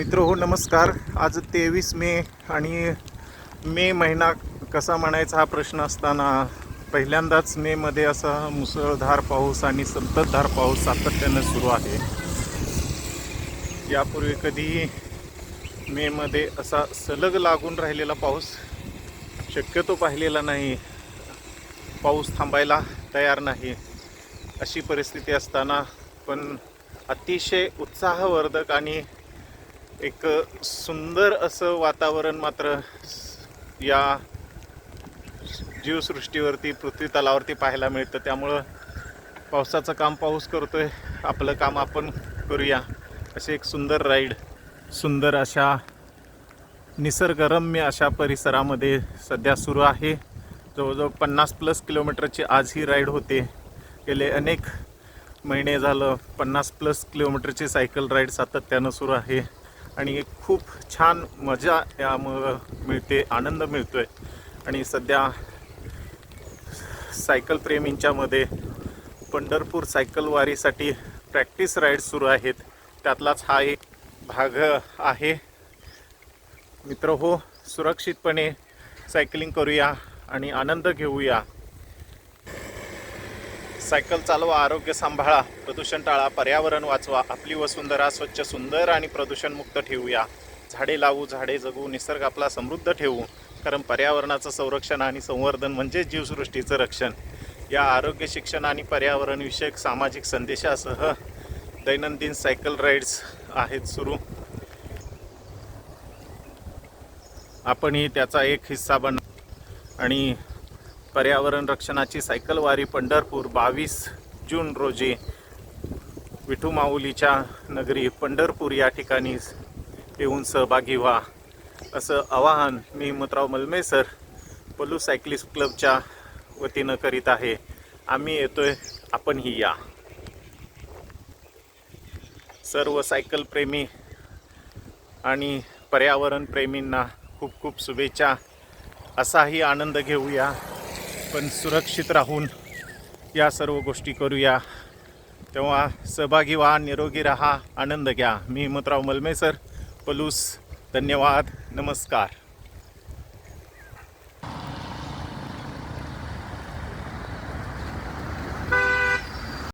मित्र हो नमस्कार. आज तेवीस मे आणि मे महिना कसा म्हणायचा हा प्रश्न असताना पहिल्यांदाच मेमध्ये असा मुसळधार पाऊस आणि संततधार पाऊस सातत्यानं सुरू आहे. यापूर्वी कधी मेमध्ये असा सलग लागून राहिलेला पाऊस शक्यतो पाहिलेला नाही. पाऊस थांबायला तयार नाही. अशी परिस्थिती असताना पण अतिशय उत्साहवर्धक आणि एक सुंदर असं वातावरण मात्र या जीवसृष्टीवरती पृथ्वी तलावरती पाहायला मिळतं. त्यामुळं पावसाचं काम पाऊस करतोय. आपलं काम आपण करूया. असे एक सुंदर राईड सुंदर अशा निसर्गरम्य अशा परिसरामध्ये सध्या सुरू आहे. जवळजवळ पन्नास प्लस किलोमीटरची आज ही राईड होते. गेले अनेक महिने झालं पन्नास प्लस किलोमीटरची सायकल राईड सातत्यानं सुरू आहे. आणि खूप छान मजा यामुळं मिळते आनंद मिळतोय. आणि सध्या सायकल प्रेमींच्यामध्ये पंढरपूर सायकल वारीसाठी प्रॅक्टिस राईड सुरू आहेत. त्यातलाच हा एक भाग आहे. मित्र हो सुरक्षितपणे सायकलिंग करूया आणि आनंद घेऊया. सायकल चालवा आरोग्य सांभाळा प्रदूषण टाळा पर्यावरण वाचवा आपली वसुंधरा स्वच्छ सुंदर आणि प्रदूषणमुक्त ठेवूया. झाडे लावू झाडे जगू निसर्ग आपला समृद्ध ठेवू. कारण पर्यावरणाचं संरक्षण आणि संवर्धन म्हणजे जीवसृष्टीचं रक्षण. या आरोग्य शिक्षण आणि पर्यावरण विषयक सामाजिक संदेशासह दैनंदिन सायकल राईड्स आहेत सुरू. आपणही त्याचा एक हिस्सा बन आणि पर्यावरण रक्षणाची सायकलवारी पंढरपूर बावीस जून रोजी विठू माऊलीच्या नगरी पंढरपूर या ठिकाणी येऊन सहभागी व्हा. असं आवाहन मी हिम्मतराव मलमेसर पलू सायक्लिस्ट क्लबच्या वतीनं करीत आहे. आम्ही येतोय आपणही या. सर्व सायकलप्रेमी आणि पर्यावरण प्रेमींना खूप खूप शुभेच्छा. असाही आनंद घेऊया. पण सुरक्षित राहून या सर्व गोष्टी करूया. तेव्हा सहभागी व्हा निरोगी राहा आनंद घ्या. मी हिमतराव मलमेसर पलूस धन्यवाद नमस्कार.